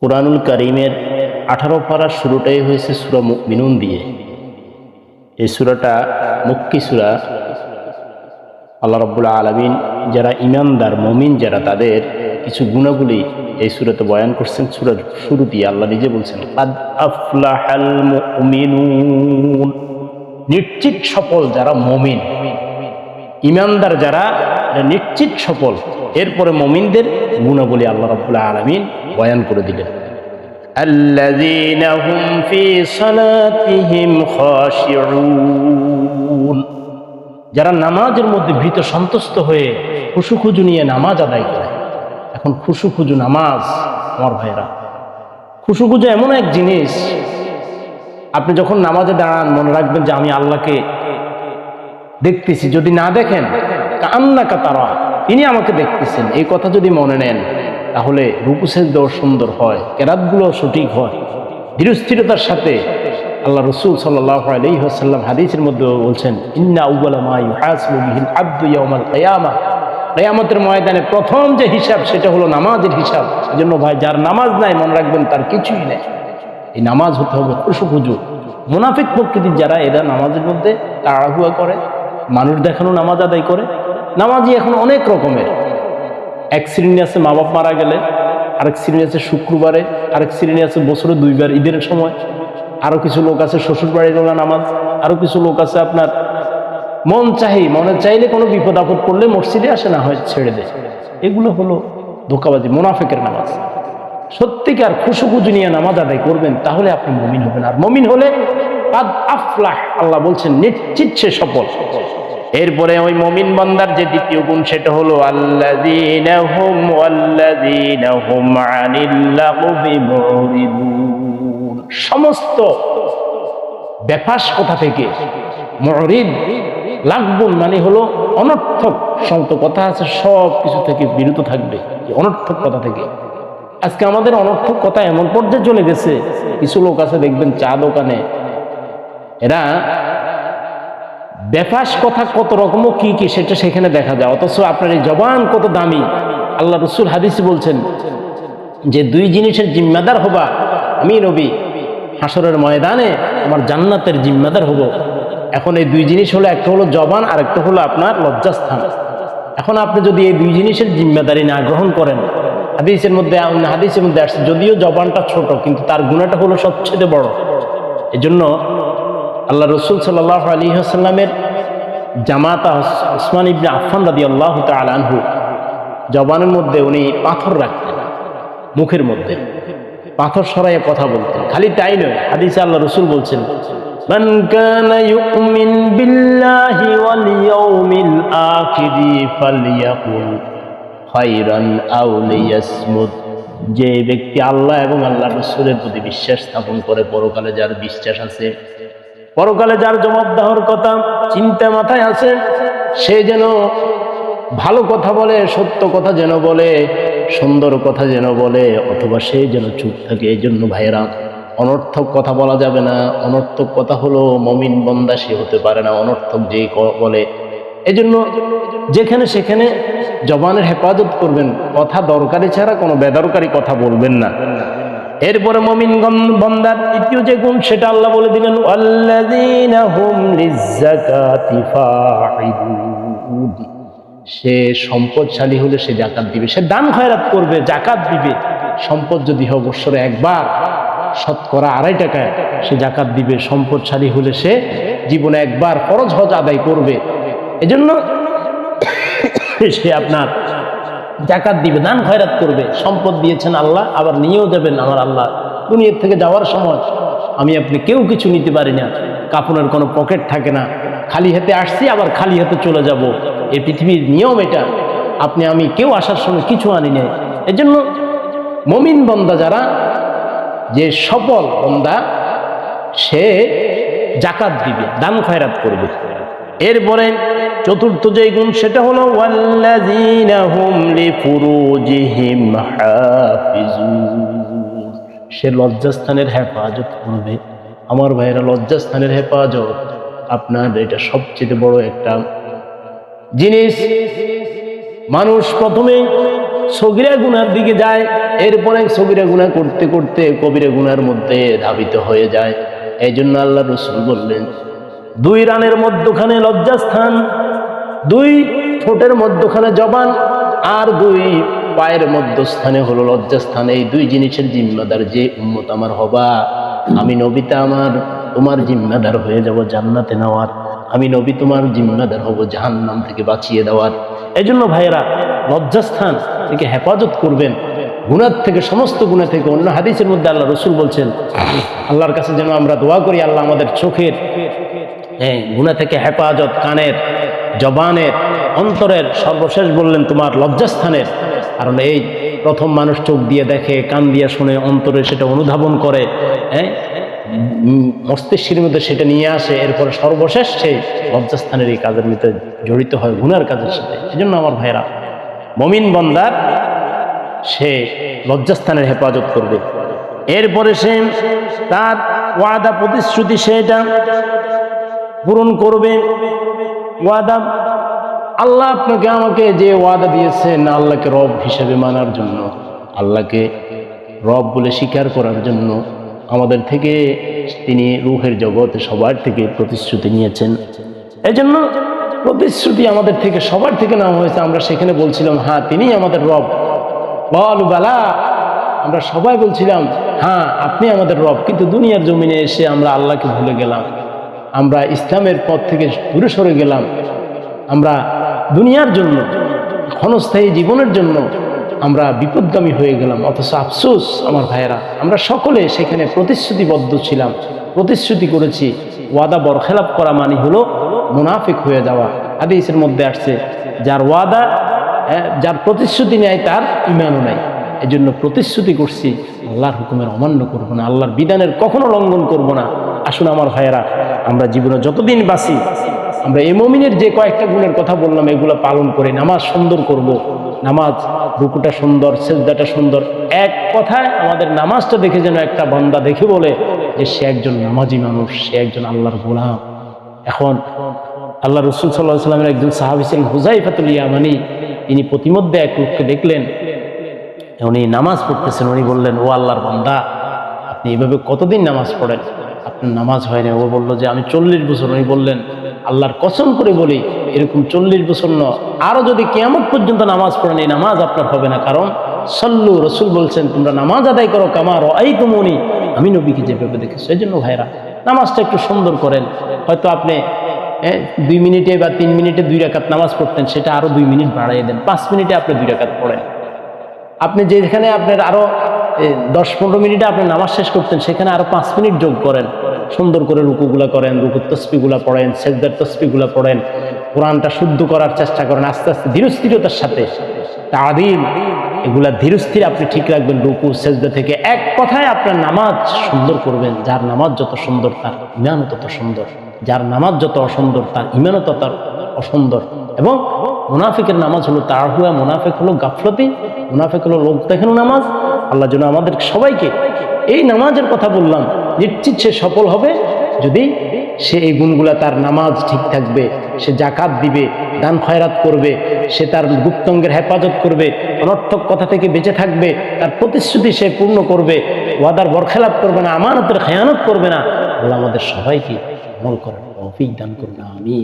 কোরআনুল করিমের আঠারো পাড়ার শুরুটাই হয়েছে সুরা মিনুন দিয়ে। এই সুরাটা মুক্কি সুরা। আল্লাহ রব্বুল আলমিন যারা ইমানদার মমিন যারা, তাদের কিছু গুণাগুলি এই সুরাতে বয়ান করছেন। সুরার শুরু দিয়ে আল্লাহ নিজে বলছেন। নিশ্চিত সফল যারা মমিন ইমানদার যারা নিশ্চিত সফল। এরপরে মমিনদের গুণাবলী আল্লাহ রাব্বুল আলামিন বয়ান করে দিলেন الذين هم في صلاتهم خاشعون যারা নামাজের মধ্যে ভীত সন্তুষ্ট হয়ে খুশু খুজু নিয়ে নামাজ আদায় করে এখন খুশু খুজু নামাজ আমার ভাইয়েরা খুশু খুজু এমন এক জিনিস আপনি যখন নামাজে দাঁড়ান মনে রাখবেন যে আমি আল্লাহকে দেখতেছি যদি না দেখেন কান্নাকা তারা তিনি আমাকে দেখতেছেন এই কথা যদি মনে নেন তাহলে রূপুসের দেওয়া সুন্দর হয় কেরাতগুলো সঠিক হয়। ধীরস্থিরতার সাথে আল্লাহ রসুল আলহিহাসাল্লাম হাদিসের মধ্যে বলছেন, ইন্না উবালামা কেয়ামতের ময়দানে প্রথম যে হিসাব, সেটা হলো নামাজের হিসাব। সেজন্য ভাই, যার নামাজ নাই, মনে রাখবেন, তার কিছুই নেই। এই নামাজ হতে হবে খুশু খুজু মুনাফিক প্রকৃতির যারা, এরা নামাজের মধ্যে তাড়াহুয়া করে, মানুষ দেখানো নামাজ আদায় করে। নামাজই এখন অনেক রকমের। এক শ্রেণি আছে মা বাপ মারা গেলে, আরেক শ্রেণি আছে শুক্রবারে, আরেক শ্রেণি আছে বছরে দুইবার ঈদের সময়। আরও কিছু লোক আছে শ্বশুর বাড়ির নামাজ আরও কিছু লোক আছে আপনার মন চাহি, মনে চাইলে কোনো বিপদ আপদ পড়লে মসজিদে আসে না হয় ছেড়ে দেয়। এগুলো হলো ধোকাবাজি, মুনাফেকের নামাজ। সত্যিকার খুশুখুজু নিয়ে নামাজ আদায় করবেন, তাহলে আপনি মমিন হবেন। আর মমিন হলে আফলাহ, আল্লাহ বলছেন, নিশ্চিত সে সফল। এরপরে ওই মমিন বন্দার যে দ্বিতীয় গুণ সেটা হলো মুরিদুন। সমস্ত বেফাস কথা থেকে মরিদ, লাগবুন মানে হলো অনর্থক। সন্ত কথা আছে, সব কিছু থেকে বিরত থাকবে অনর্থক কথা থেকে। আজকে আমাদের অনর্থক কথা এমন পর্যায়ে চলে গেছে। কিছু লোক আছে, দেখবেন চা দোকানে, এরা বেফাস কথা কত রকম কি কি সেটা সেখানে দেখা যায়। অথচ আপনার এই জবান কত দামি। আল্লাহ রসুল হাদিসি বলছেন যে দুই জিনিসের জিম্মাদার হবা, আমি নবী হাসরের ময়দানে আমার জান্নাতের জিম্মাদার হব। এখন এই দুই জিনিস হলো, একটা হলো জবান আর একটা হলো আপনার লজ্জাস্থান। এখন আপনি যদি এই দুই জিনিসের জিম্মাদারি না গ্রহণ করেন, হাদিসের মধ্যে হাদিসের মধ্যে আসছে, যদিও জবানটা ছোট, কিন্তু তার গুণাটা হলো সবচেয়ে বড়। এজন্য আল্লাহ রসুল সাল্লাহ আলী আসাল্লামের জামাতা ওসমান ইবনে আফান রাদি আল্লাহ আনহু জবানের মধ্যে উনি পাথর রাখতেন মুখের মধ্যে পাথর সরাইয়ে কথা বলতেন খালি তাই নয় হাদিসে আল্লাহ রসুল বলছেন من كان يؤمن بالله واليوم الآخر فليقل خيرا أو ليصمت যে ব্যক্তি আল্লাহ এবং আল্লাহ রসুলের প্রতি বিশ্বাস স্থাপন করে পরকালে যার বিশ্বাস আছে পরকালে যার জবাবদাহর কথা চিন্তা মাথায় আছে, সে যেন ভালো কথা বলে, সত্য কথা যেন বলে, সুন্দর কথা যেন বলে, অথবা সে যেন চুপ থাকে এই জন্য ভাইয়েরা, অনর্থক কথা বলা যাবে না। অনর্থক কথা হলো মমিন বন্দাসী হতে পারে না, অনর্থক যে বলে। এজন্য যেখানে সেখানে জবানের হেফাজত করবেন। কথা দরকারি ছাড়া কোনো বেদরকারি কথা বলবেন না। এরপরে মমিন বন্দার তৃতীয় যে গুণ, সেটা আল্লাহ বলে দিলেন সে সম্পদশালী হলে সে জাকাত দিবে। সে দান খয়রাত করবে জাকাত দিবে। সম্পদ যদি হয় বৎসরে একবার, শতকরা আড়াই টাকায় সে জাকাত দিবে। সম্পদশালী হলে সে জীবনে একবার ফরজ হজ আদায় করবে। এজন্য সে আপনার জাকাত দিবে, দান খয়রাত করবে, সম্পদ দিয়েছেন আল্লাহ, আবার নিয়েও যাবেন আমার আল্লাহ। দুনিয়ার থেকে যাওয়ার সময় আমি আপনি কেউ কিছু নিতে পারি না কাপড়ের কোনো পকেট থাকে না, খালি হাতে আসছি, আবার খালি হাতে চলে যাব। এই পৃথিবীর নিয়ম এটা, আপনি আমি কেউ আসার সময় কিছু আনি নাই। এজন্য মমিন বন্দা যারা, যে সফল বন্দা, সে জাকাত দিবে, দান খয়রাত করবে। এরপরে চতুর্থ যে গুণ সেটা হলো সে লজ্জাস্থানের হেফাজত করবে। আমার ভাইয়েরা, লজ্জাস্থানের হেফাজত। আপনার এটা সবচেয়ে বড় একটা জিনিস। মানুষ প্রথমে সগিরা গুনার দিকে যায়, এরপরে সগিরা গুণা করতে করতে কবিরা গুনার মধ্যে ধাবিত হয়ে যায়। এই জন্য আল্লাহ রসুল বললেন, দুই রানের মধ্যখানে লজ্জাস্থান দুই ঠোঁটের মধ্যখানে জবান আর দুই পায়ের মধ্যস্থানে হলো লজ্জাস্থান। এই দুই জিনিসের জিম্মাদার যে উম্মত আমার হবা। আমি নবীতা আমার, তোমার জিম্মাদার হয়ে যাব জান্নাতে নেওয়ার। আমি নবী, তোমার জিম্মাদার হব জাহান্নাম থেকে বাঁচিয়ে দেওয়ার। এই জন্য ভাইয়েরা, লজ্জাস্থান থেকে হেফাজত করবেন। গুণার থেকে, সমস্ত গুণা থেকে অন্য হাদিসের মধ্যে আল্লাহ রসুল বলছেন, আল্লাহর কাছে যেন আমরা দোয়া করি, আল্লাহ আমাদের চোখের হ্যাঁ গুণা থেকে হেফাজত, কানের জবানের অন্তরের সর্বশেষ বললেন তোমার লজ্জাস্থানের। কারণ এই প্রথম মানুষ চোখ দিয়ে দেখে, কান দিয়ে শুনে, অন্তরে সেটা অনুধাবন করে হ্যাঁ মস্তিষ্কের মধ্যে সেটা নিয়ে আসে, এরপরে সর্বশেষ সেই লজ্জাস্থানের এই কাজের মধ্যে জড়িত হয়, গুনার কাজের সাথে। সেজন্য আমার ভাইরা মমিন বন্দার সে লজ্জাস্থানের হেফাজত করবে। এরপরে সে তার ওয়াদা, প্রতিশ্রুতি সেটা পূরণ করবে। ওয়াদা। আল্লাহ আপনাকে আমাকে যে ওয়াদা দিয়েছেন আল্লাহকে রব হিসেবে মানার জন্য, আল্লাহকে রব বলে স্বীকার করার জন্য আমাদের থেকে তিনি রুহের জগতে সবার থেকে প্রতিশ্রুতি নিয়েছেন। এই জন্য প্রতিশ্রুতি আমাদের থেকে সবার থেকে নেওয়া হয়েছে। আমরা সেখানে বলছিলাম হ্যাঁ তিনিই আমাদের রব। বল, বালা। আমরা সবাই বলছিলাম হ্যাঁ আপনি আমাদের রব। কিন্তু দুনিয়ার জমিনে এসে আমরা আল্লাহকে ভুলে গেলাম। আমরা ইসলামের পথ থেকে দূরে সরে গেলাম। আমরা দুনিয়ার জন্য ক্ষণস্থায়ী জীবনের জন্য আমরা বিপদগামী হয়ে গেলাম। অথচ আফসোস আমার ভাইয়েরা আমরা সকলে সেখানে প্রতিশ্রুতিবদ্ধ ছিলাম প্রতিশ্রুতি করেছি ওয়াদা বরখেলাপ করা মানে হলো মুনাফিক হয়ে যাওয়া। হাদিসের মধ্যে আসছে যার ওয়াদা হ্যাঁ, যার প্রতিশ্রুতি নেয় তার ইমানও নাই। এই জন্য প্রতিশ্রুতি করছি আল্লাহর হুকুমের অমান্য করব না আল্লাহর বিধানের কখনো লঙ্ঘন করব না। আসুন আমার ভাইয়েরা, আমরা জীবনে যতদিন বাঁচি, আমরা এই মমিনের যে কয়েকটা গুণের কথা বললাম, এগুলো পালন করে নামাজ সুন্দর করব। নামাজ, রুকুটা সুন্দর, সেজদাটা সুন্দর। এক কথায় আমাদের নামাজটা দেখে যেন একটা বান্দা দেখে বলে যে সে একজন নামাজি মানুষ, সে একজন আল্লাহর গোলাম। এখন আল্লাহ রসুল সাল্লাহ সাল্লামের একজন সাহাবি ছিলেন হুজাইফাতুল ইয়ামানি তিনি প্রতিমধ্যে এক লোককে দেখলেন। উনি নামাজ পড়তেছেন, উনি বললেন, ও আল্লাহর বান্দা, আপনি এভাবে কতদিন নামাজ পড়েন? আপনার নামাজ হয়নি ও বলল যে আমি চল্লিশ বছর। উনি বললেন আল্লাহর কসম করে বলি এরকম চল্লিশ বছর ন। আরও যদি কেমন পর্যন্ত নামাজ পড়েন এই নামাজ আপনার হবে না। কারণ সল্লু রসুল বলছেন তোমরা নামাজ আদায় করো কামার এই তুমনি আমি নবীকে যেভাবে দেখেছি এই জন্য ভাইরা নামাজটা একটু সুন্দর করেন। হয়তো আপনি দুই মিনিটে বা তিন মিনিটে দুই রাকাত নামাজ পড়তেন সেটা আরও দুই মিনিট বাড়াইয়ে দেন। পাঁচ মিনিটে আপনি দুই রাকাত পড়েন। আপনি যেখানে আপনার আরও এ, দশ পনেরো মিনিটে আপনি নামাজ শেষ করতেন, সেখানে আরও পাঁচ মিনিট যোগ করেন। সুন্দর করে রুকুগুলা করেন, রুকুর তসপিগুলা পড়েন, সেজদার তসপিগুলা পড়েন, কোরআনটা শুদ্ধ করার চেষ্টা করেন, আস্তে আস্তে ধীরস্থিরতার সাথে। তাদিল এগুলা ধীরস্থির আপনি ঠিক রাখবেন, রুকু, সেজদা থেকে এক কথায় আপনার নামাজ সুন্দর করবেন। যার নামাজ যত সুন্দর, তার ইমানও তত সুন্দর। যার নামাজ যত অসুন্দর, তার ইমানও তত অসুন্দর। এবং মুনাফিকের নামাজ হলো তাড়হুয়া মুনাফিক হলো গাফলতি, মুনাফিক হলো লোক দেখানো নামাজ। আল্লাহ যেন আমাদের সবাইকে এই নামাজের কথা বললাম, নিশ্চিত সে সফল হবে। যদি সে এই গুণগুলা তার নামাজ ঠিক থাকবে, সে জাকাত দিবে, দান খয়রাত করবে, সে তার গুপ্তঙ্গের হেফাজত করবে, অনর্থক কথা থেকে বেঁচে থাকবে, তার প্রতিশ্রুতি সে পূর্ণ করবে, ওয়াদার বরখেলাপ করবে না, আমানতের খেয়ানত করবে না, আল্লাহ আমাদের সবাইকে আমল করেন তৌফিক দান করুন আমি